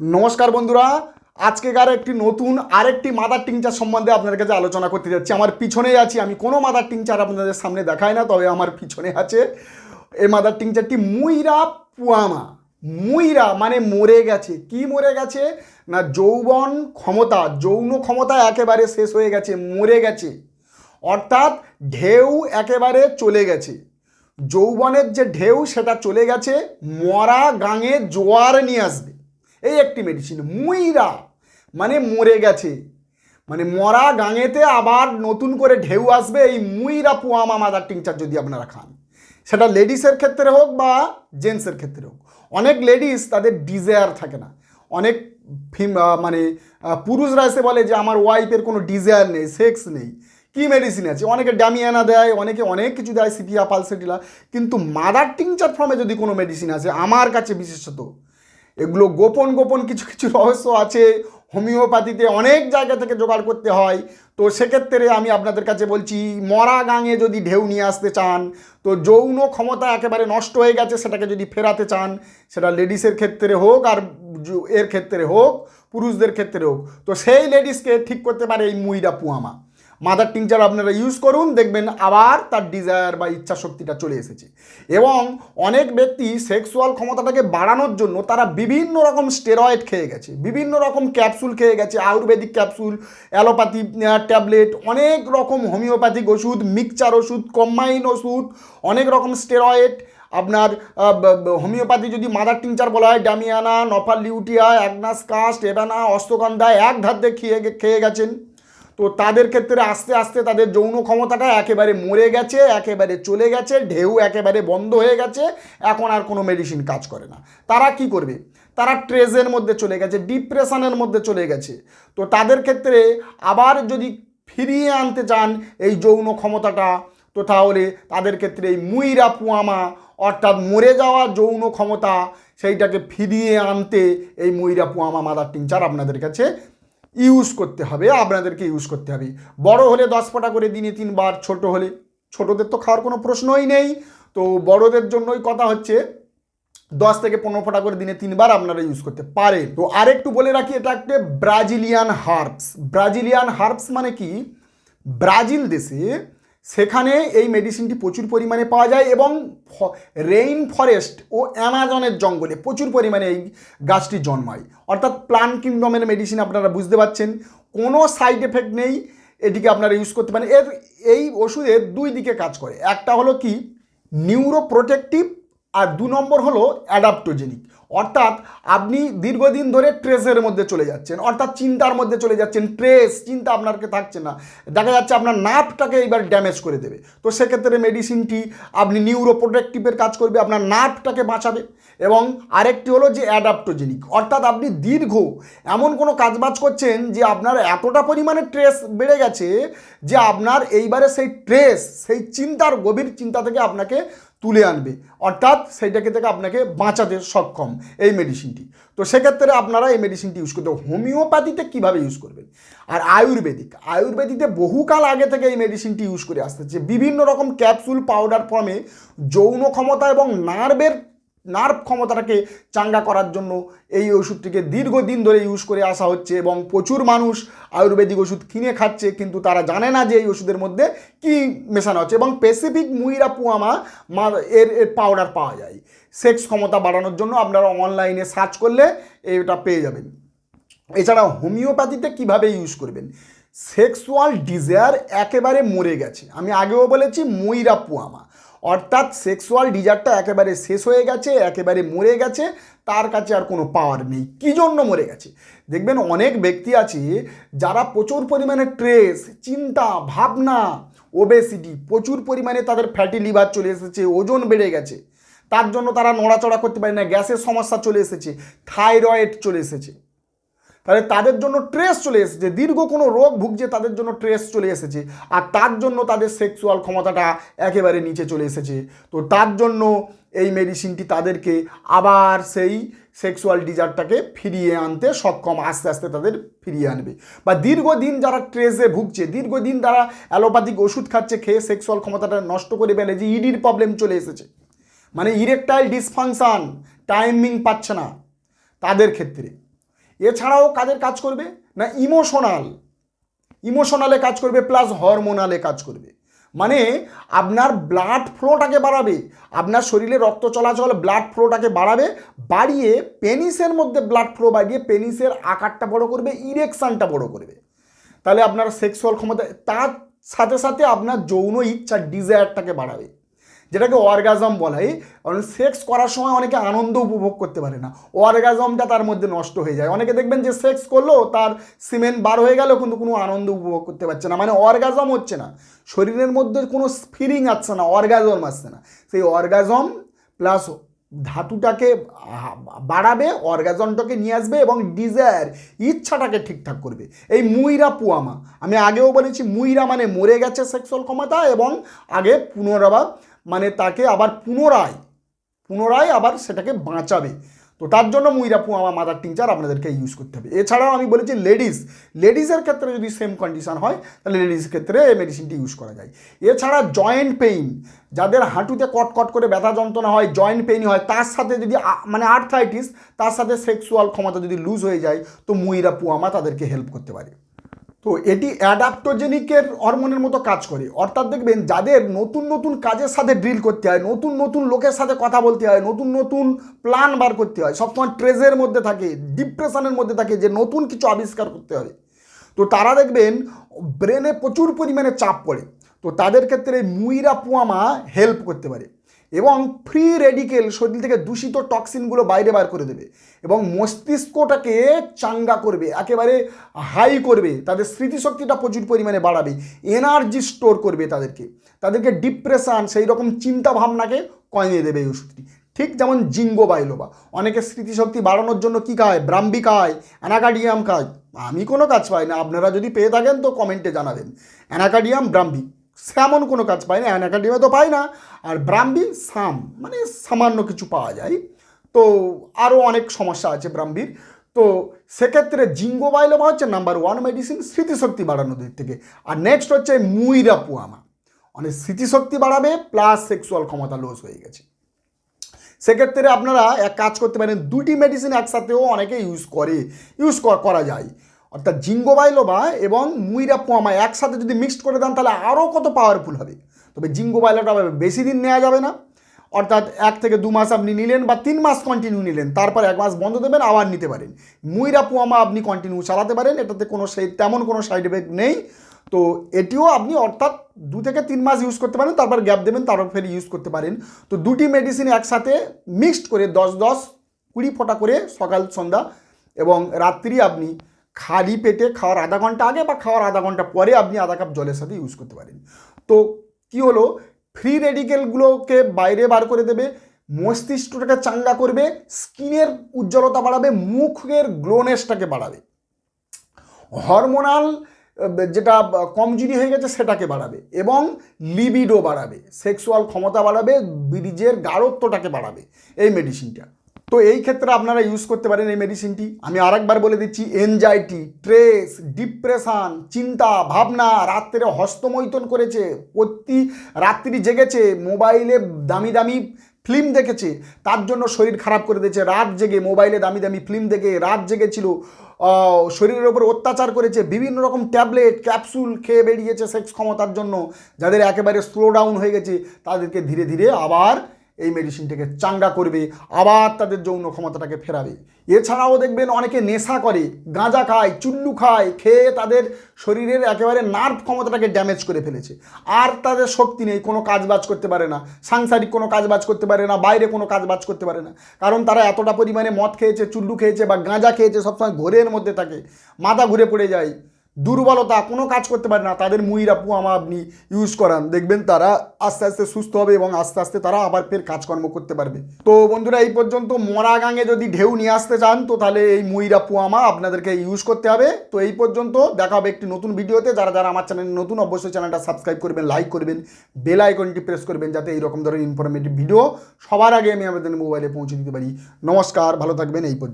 নমস্কার বন্ধুরা আজকেকার একটি নতুন আরেকটি মাদার টিংচার সম্বন্ধে আপনাদের কাছে আলোচনা করতে যাচ্ছি। আমার পিছনেই আছি, আমি কোনো মাদার টিংচার আপনাদের সামনে দেখাই না, তবে আমার পিছনে আছে এই মাদার টিংচারটি মুইরা পুয়ামা। মুইরা মানে মরে গেছে। কি মরে গেছে? না যৌবন ক্ষমতা, যৌন ক্ষমতা একেবারে শেষ হয়ে গেছে, মরে গেছে। অর্থাৎ ঢেউ একেবারে চলে গেছে। যৌবনের যে ঢেউ, সেটা চলে গেছে, মরা গাঙে জোয়ার নিয়ে আসবে। এই একটি মেডিসিন মুইরা মানে মরে গেছে। মানে মরা গাঙেতে আবার নতুন করে ঢেউ আসবে, এই মুইরা পুয়ামা মাদার টিংচার যদি আপনারা খান। সেটা লেডিসের ক্ষেত্রে হোক বা জেন্টসের ক্ষেত্রে হোক। অনেক লেডিস তাদের ডিজায়ার থাকে না। অনেক মানে পুরুষরা এসে বলে যে, আমার ওয়াইফের কোনো ডিজায়ার নেই সেক্স নেই। কি মেডিসিন আছে? অনেকে ড্যামিয়ানা দেয়, অনেকে অনেক কিছু দেয় সিপিয়া পালসেটিলা কিন্তু মাদার টিংচার ফর্মে যদি কোনো মেডিসিন আছে আমার কাছে বিশেষত এগুলো গোপন গোপন কিছু কিছু রহস্য আছে, হোমিওপ্যাথিতে অনেক জায়গা থেকে জোগাড় করতে হয়। তো সেক্ষেত্রে আমি আপনাদের কাছে বলছি, মরা গাঙে যদি ঢেউ নিয়ে আসতে চান, তো যৌন ক্ষমতা একেবারে নষ্ট হয়ে গেছে, সেটাকে যদি ফেরাতে চান, সেটা লেডিসের ক্ষেত্রে হোক আর এর ক্ষেত্রে হোক, পুরুষদের ক্ষেত্রে হোক, তো সেই লেডিসকে ঠিক করতে পারে এই মুইরা পুয়ামা। মাদার টিংচার আপনারা ইউজ করুন, দেখবেন আবার তার ডিজায়ার বা ইচ্ছা শক্তিটা চলে এসেছে। এবং অনেক ব্যক্তি সেক্সুয়াল ক্ষমতাটাকে বাড়ানোর জন্য তারা বিভিন্ন রকম স্টেরয়েড খেয়ে গেছে, বিভিন্ন রকম ক্যাপসুল খেয়ে গেছে, আয়ুর্বেদিক ক্যাপসুল অ্যালোপ্যাথি ট্যাবলেট অনেক রকম হোমিওপ্যাথিক ওষুধ মিক্সচার ওষুধ কম্বাইন ওষুধ, অনেক রকম স্টেরয়েড আপনার হোমিওপ্যাথি যদি মাদার টিংচার বলা হয়, damiana, nuphar lutea agnus, castus, এবানা অস্তগন্ধা এক ধার দিয়ে খেয়ে খেয়ে গেছেন। তো তাদের ক্ষেত্রে আস্তে আস্তে তাদের যৌন ক্ষমতাটা একেবারে মরে গেছে, একেবারে চলে গেছে, ঢেউ একেবারে বন্ধ হয়ে গেছে, এখন আর কোনো মেডিসিন কাজ করে না। তারা কি করবে? তারা ট্রেজের মধ্যে চলে গেছে ডিপ্রেশনের মধ্যে চলে গেছে। তো তাদের ক্ষেত্রে আবার যদি ফিরিয়ে আনতে চান এই যৌন ক্ষমতাটা, তো তাহলে তাদের ক্ষেত্রে এই মুইরা পুয়ামা অর্থাৎ মরে যাওয়া যৌন ক্ষমতা, সেইটাকে ফিরিয়ে আনতে এই মুইরা পুয়ামা মাদার টিংচার আপনাদের কাছে ইউজ করতে হবে আপনাদেরকে ইউজ করতে হবে। বড় হলে দশ ফোঁটা করে দিনে তিনবার, ছোট হলে, ছোটদের তো খাওয়ার কোনো প্রশ্নই নেই। তো বড়দের জন্যই কথা হচ্ছে, দশ থেকে পনেরো ফোঁটা করে দিনে তিনবার আপনারা ইউজ করতে পারে তো আরেকটু বলে রাখি, এটা একটা ব্রাজিলিয়ান হার্বস ব্রাজিলিয়ান হার্বস মানে কি? ব্রাজিল দেশে সেখানে এই মেডিসিনটি প্রচুর পরিমাণে পাওয়া যায় এবং রেইন ফরেস্ট ও অ্যামাজনের জঙ্গলে প্রচুর পরিমাণে এই গাছটি জন্মায়। অর্থাৎ প্লান্ট কিংডমের মেডিসিন আপনারা বুঝতে পারছেন কোনো সাইড এফেক্ট নেই, এটিকে আপনারা ইউজ করতে পারেন। এর, এই ওষুধের দুই দিকে কাজ করে। একটা হলো কি? নিউরো প্রোটেকটিভ আর দু নম্বর হলো অ্যাডাপ্টোজেনিক অর্থাৎ আপনি দীর্ঘদিন ধরে ট্রেসের মধ্যে চলে যাচ্ছেন, অর্থাৎ চিন্তার মধ্যে চলে যাচ্ছেন, ট্রেস, চিন্তা আপনারকে থাকছে না। দেখা যাচ্ছে আপনার নার্ভটাকে এইবার ড্যামেজ করে দেবে। তো সেক্ষেত্রে মেডিসিনটি আপনি নিউরো প্রোটেকটিভের কাজ করবে, আপনার নার্ভটাকে বাঁচাবে। এবং আরেকটি হলো যে অ্যাডাপ্টোজেনিক, অর্থাৎ আপনি দীর্ঘ এমন কোনো কাজবাজ করছেন যে আপনার এতটা পরিমাণে ট্রেস বেড়ে গেছে যে আপনার এইবারে সেই ট্রেস, সেই চিন্তার গভীর চিন্তা থেকে আপনাকে তুলে আনবে। অর্থাৎ সেইটাকে থেকে আপনাকে বাঁচাতে সক্ষম এই মেডিসিনটি তো সেক্ষেত্রে আপনারা এই মেডিসিনটি ইউজ করতে হোমিওপ্যাথিতে কীভাবে ইউজ করবেন? আর আয়ুর্বেদিক আয়ুর্বেদিতে বহুকাল আগে থেকে এই মেডিসিনটি ইউজ করে আসতেছে। বিভিন্ন রকম ক্যাপসুল পাউডার ফর্মে যৌন ক্ষমতা এবং নার্ভের নার্ভ ক্ষমতাটাকে চাঙ্গা করার জন্য এই ওষুধটিকে দীর্ঘদিন ধরে ইউজ করে আসা হচ্ছে এবং প্রচুর মানুষ আয়ুর্বেদিক ওষুধ কিনে খাচ্ছে, কিন্তু তারা জানে না যে এই ওষুধের মধ্যে কি মেশানো হচ্ছে এবং স্পেসিফিক মুইরা পুয়ামা এর এর পাউডার পাওয়া যায়। সেক্স ক্ষমতা বাড়ানোর জন্য আপনারা অনলাইনে সার্চ করলে এটা পেয়ে যাবেন। এছাড়া হোমিওপ্যাথিতে কীভাবে ইউজ করবেন? সেক্সুয়াল ডিজায়ার একেবারে মরে গেছে। আমি আগেও বলেছি ময়রা পুয়ামা অর্থাৎ সেক্সুয়াল ডিজায়ারটা একেবারে শেষ হয়ে গেছে, একেবারে মরে গেছে, তার কাছে আর কোনো পাওয়ার নেই। কী জন্য মরে গেছে? দেখবেন অনেক ব্যক্তি আছে যারা প্রচুর পরিমাণে ট্রেস চিন্তা, ভাবনা ওবেসিটি প্রচুর পরিমাণে তাদের ফ্যাটি লিভার চলে এসেছে, ওজন বেড়ে গেছে। তার জন্য তারা নড়াচড়া করতে পারে না, গ্যাসের সমস্যা চলে এসেছে থাইরয়েড চলে এসেছে। তাহলে তাদের জন্য ট্রেস চলে এসেছে। দীর্ঘ কোনো রোগ ভুগছে, তাদের জন্য ট্রেস চলে এসেছে। আর তার জন্য তাদের সেক্সুয়াল ক্ষমতাটা একেবারে নিচে চলে এসেছে। তো তার জন্য এই মেডিসিনটি তাদেরকে আবার সেই সেক্সুয়াল ডিজারটাকে ফিরিয়ে আনতে সক্ষম, আস্তে আস্তে তাদের ফিরিয়ে আনবে। বা দীর্ঘদিন যারা ট্রেসে ভুগছে, দীর্ঘদিন তারা অ্যালোপ্যাথিক ওষুধ খাচ্ছে, খেয়ে সেক্সুয়াল ক্ষমতাটা নষ্ট করে ফেলে যে ইডির প্রবলেম চলে এসেছে। মানে ইরেকটাইল ডিসফাংশন টাইমিং পাচ্ছে না তাদের ক্ষেত্রে। এছাড়াও কাদের কাজ করবে? না ইমোশনাল ইমোশনালে কাজ করবে প্লাস হরমোনালে কাজ করবে। মানে আপনার ব্লাড ফ্লোটাকে বাড়াবে, আপনার শরীরে রক্ত চলাচল ব্লাড ফ্লোটাকে বাড়াবে, বাড়িয়ে পেনিসের মধ্যে ব্লাড ফ্লো বাড়িয়ে পেনিসের আকারটা বড় করবে ইরেকশানটা বড় করবে। তাহলে আপনার সেক্সুয়াল ক্ষমতা, তার সাথে সাথে আপনার যৌন ইচ্ছা ডিজায়ারটাকে বাড়াবে। যেটাকে অর্গাজম বলা কারণ সেক্স করার সময় অনেকে আনন্দ উপভোগ করতে পারে না। অর্গাজমটা তার মধ্যে নষ্ট হয়ে যায়। অনেকে দেখবেন যে সেক্স করল, তার সিমেন্ট বার হয়ে গেল, কিন্তু কোনো আনন্দ উপভোগ করতে পারছে না। মানে অর্গাজম হচ্ছে না। শরীরের মধ্যে কোনো ফিলিং আসছে না অর্গাজম আসছে না। সেই অর্গাজম প্লাস ধাতুটাকে বাড়াবে অর্গাজনটাকে নিয়ে আসবে এবং ডিজায়ার ইচ্ছাটাকে ঠিকঠাক করবে। এই মুইরা পুয়ামা। আমি আগেও বলেছি, মুইরা মানে মরে গেছে সেক্সুয়াল ক্ষমতা এবং আগে পুনরাবার মানে তাকে আবার পুনরায় পুনরায় আবার সেটাকে বাঁচাবে। তো তার জন্য মুইরা পুয়ামা মাদার টিংচার আপনাদেরকে ইউজ করতে হবে। এছাড়াও আমি বলেছি লেডিস লেডিসের ক্ষেত্রে যদি সেম কন্ডিশন হয়, তাহলে লেডিসের ক্ষেত্রে এই মেডিসিনটি ইউজ করা যায়। এছাড়া জয়েন্ট পেইন যাদের হাঁটুতে কটকট করে ব্যথা যন্ত্রণা হয় জয়েন্ট পেইন হয়, তার সাথে যদি মানে আর্থাইটিস তার সাথে সেক্সুয়াল ক্ষমতা যদি লুজ হয়ে যায়, তো মুইরা পুয়ামা তাদেরকে হেল্প করতে পারে। তো এটি অ্যাডাপ্টোজেনিকের হরমোনের মতো কাজ করে। অর্থাৎ দেখবেন যাদের নতুন নতুন কাজের সাথে ড্রিল করতে হয়, নতুন নতুন লোকের সাথে কথা বলতে হয়, নতুন নতুন প্ল্যান বার করতে হয়, সবসময় ট্রেজের মধ্যে থাকে ডিপ্রেশনের মধ্যে থাকে যে নতুন কিছু আবিষ্কার করতে হবে। তো তারা দেখবেন ব্রেনে প্রচুর পরিমাণে চাপ পড়ে। তো তাদের ক্ষেত্রে মুইরা পুয়ামা হেল্প করতে পারে। এবং ফ্রি রেডিকেল শরীর থেকে দূষিত টক্সিনগুলো বাইরে বার করে দেবে এবং মস্তিষ্কটাকে চাঙ্গা করবে, একেবারে হাই করবে, তাদের স্মৃতিশক্তিটা প্রচুর পরিমাণে বাড়াবে এনার্জি স্টোর করবে তাদেরকে। তাদেরকে ডিপ্রেশন সেই রকম চিন্তা ভাবনাকে কমিয়ে দেবে এই ওষুধটি। ঠিক যেমন জিঙ্গো বাইলোবা। অনেকে স্মৃতিশক্তি বাড়ানোর জন্য কী খায়? ব্রাম্বি খায় অ্যানাকাডিয়াম খায়। আমি কোনো কাজ পাই না। আপনারা যদি পেয়ে থাকেন তো কমেন্টে জানাবেন। অ্যানাকাডিয়াম ব্রাম্বি সেমন কোনো কাজ পাই না অ্যানাকাডিয়ামে তো পাই না, আর ব্রাম্বি সাম মানে সামান্য কিছু পাওয়া যায়। তো আরও অনেক সমস্যা আছে ব্রাহ্মীর। তো সেক্ষেত্রে জিঙ্গো বাইলোমা হচ্ছে নাম্বার ওয়ান মেডিসিন স্মৃতিশক্তি বাড়ানোর দিক থেকে। আর নেক্সট হচ্ছে মুইরা পুয়ামা মানে স্মৃতিশক্তি বাড়াবে প্লাস সেক্সুয়াল ক্ষমতা লস হয়ে গেছে। সেক্ষেত্রে আপনারা এক কাজ করতে পারেন দুটি মেডিসিন একসাথেও অনেকে ইউজ করে ইউজ করা যায়। অর্থাৎ জিঙ্গো বাইলোবা এবং মুইরা পোয়ামা একসাথে যদি মিক্সড করে দেন, তাহলে আরও কত পাওয়ারফুল হবে? তবে জিঙ্গো বাইলোটা বেশি দিন নেওয়া যাবে না। অর্থাৎ এক থেকে দু মাস আপনি নিলেন বা তিন মাস কন্টিনিউ নিলেন, তারপর এক মাস বন্ধ দেবেন, আবার নিতে পারেন। মুইরা পোয়ামা আপনি কন্টিনিউ চালাতে পারেন, এটাতে কোনো সেই তেমন কোনো সাইড এফেক্ট নেই। তো এটিও আপনি অর্থাৎ দু থেকে তিন মাস ইউজ করতে পারেন, তারপর গ্যাপ দেবেন, তারপর ফের ইউজ করতে পারেন। তো দুটি মেডিসিন একসাথে মিক্সড করে দশ দশ কুড়ি ফোঁটা করে সকাল, সন্ধ্যা এবং রাত্রি আপনি খালি পেটে খাওয়ার আধা ঘণ্টা আগে বা খাওয়ার আধা ঘণ্টা পরে আপনি আধা কাপ জলের সাথে ইউজ করতে পারেন। তো কি হলো? ফ্রি রেডিকেলগুলোকে বাইরে বার করে দেবে, মস্তিষ্কটাকে চাঙ্গা করবে, স্কিনের উজ্জ্বলতা বাড়াবে, মুখের গ্লোনেসটাকে বাড়াবে। হরমোনাল যেটা কমজুরি হয়ে গেছে সেটাকে বাড়াবে এবং লিবিডো বাড়াবে সেক্সুয়াল ক্ষমতা বাড়াবে, বীর্যের গাঢ়ত্বটাকে বাড়াবে, এই মেডিসিনটা তো এই ক্ষেত্রে আপনারা ইউজ করতে পারেন এই মেডিসিনটি আমি আরেকবার বলে দিচ্ছি এনজাইটি ট্রেস ডিপ্রেশান চিন্তা, ভাবনা, রাত্রে হস্তমৈথন করেছে প্রতি রাত্রি জেগেছে, মোবাইলে দামি দামি ফিল্ম দেখেছে, তার জন্য শরীর খারাপ করে দিয়েছে, রাত জেগে মোবাইলে দামি দামি ফিল্ম দেখে রাত জেগেছিল শরীরের ওপর অত্যাচার করেছে, বিভিন্ন রকম ট্যাবলেট ক্যাপসুল খেয়ে বেরিয়েছে সেক্স ক্ষমতার জন্য, যাদের একেবারে স্লো ডাউন হয়ে গেছে, তাদেরকে ধীরে ধীরে আবার এই মেডিসিনটাকে চাঙ্গা করবে, আবার তাদের যৌন ক্ষমতাটাকে ফেরাবে। এছাড়াও দেখবেন অনেকে নেশা করে, গাঁজা খায়, চুল্লু খায়, খেয়ে তাদের শরীরের একেবারে নার্ভ ক্ষমতাটাকে ড্যামেজ করে ফেলেছে। আর তাদের শক্তি নেই, কোনো কাজ বাজ করতে পারে না, সাংসারিক কোনো কাজ বাজ করতে পারে না, বাইরে কোনো কাজ বাজ করতে পারে না। কারণ তারা এতটা পরিমাণে মদ খেয়েছে, চুল্লু খেয়েছে বা গাঁজা খেয়েছে, সবসময় ঘোরের মধ্যে থাকে, মাথা ঘুরে পড়ে যায়। দুর্বলতা, কোনো কাজ করতে পারে না। তাদের মুইরা পুয়ামা আপনি ইউজ করান। দেখবেন তারা আস্তে আস্তে সুস্থ হবে এবং আস্তে আস্তে তারা আবার ফের কাজকর্ম করতে পারবে। তো বন্ধুরা, এই পর্যন্ত মরা গাঙে যদি ঢেউ নিয়ে আসতে চান, তো তাহলে এই মুইরা পুয়ামা আপনাদেরকে ইউজ করতে হবে। তো এই পর্যন্ত দেখা হবে একটি নতুন ভিডিওতে। যারা যারা আমার চ্যানেল নতুন, অবশ্যই চ্যানেলটা সাবস্ক্রাইব করবেন লাইক করবেন বেল আইকনটি প্রেস করবেন, যাতে এইরকম ধরনের ইনফরমেটিভ ভিডিও সবার আগে আমি আমাদের মোবাইলে পৌঁছে দিতে পারি। নমস্কার, ভালো থাকবেন, এই পর্যন্ত।